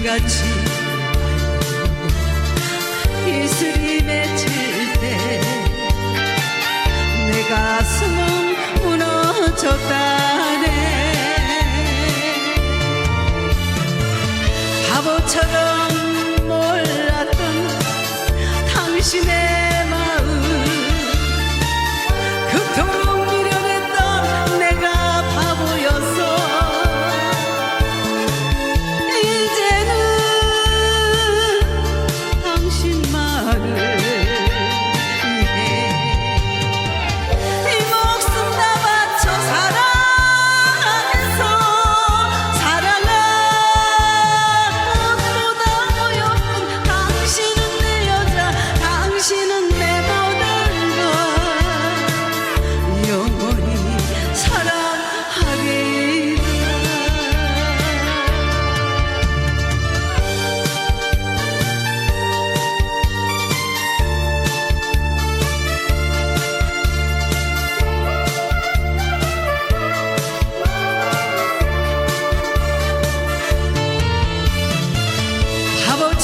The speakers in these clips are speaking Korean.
같이 이슬이 맺힐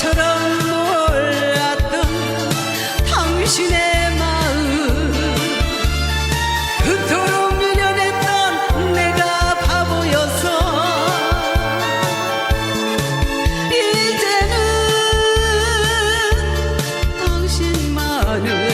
처럼 몰랐던 당신의 마음. 그토록 미련했던 내가 바보여서 이제는 당신만을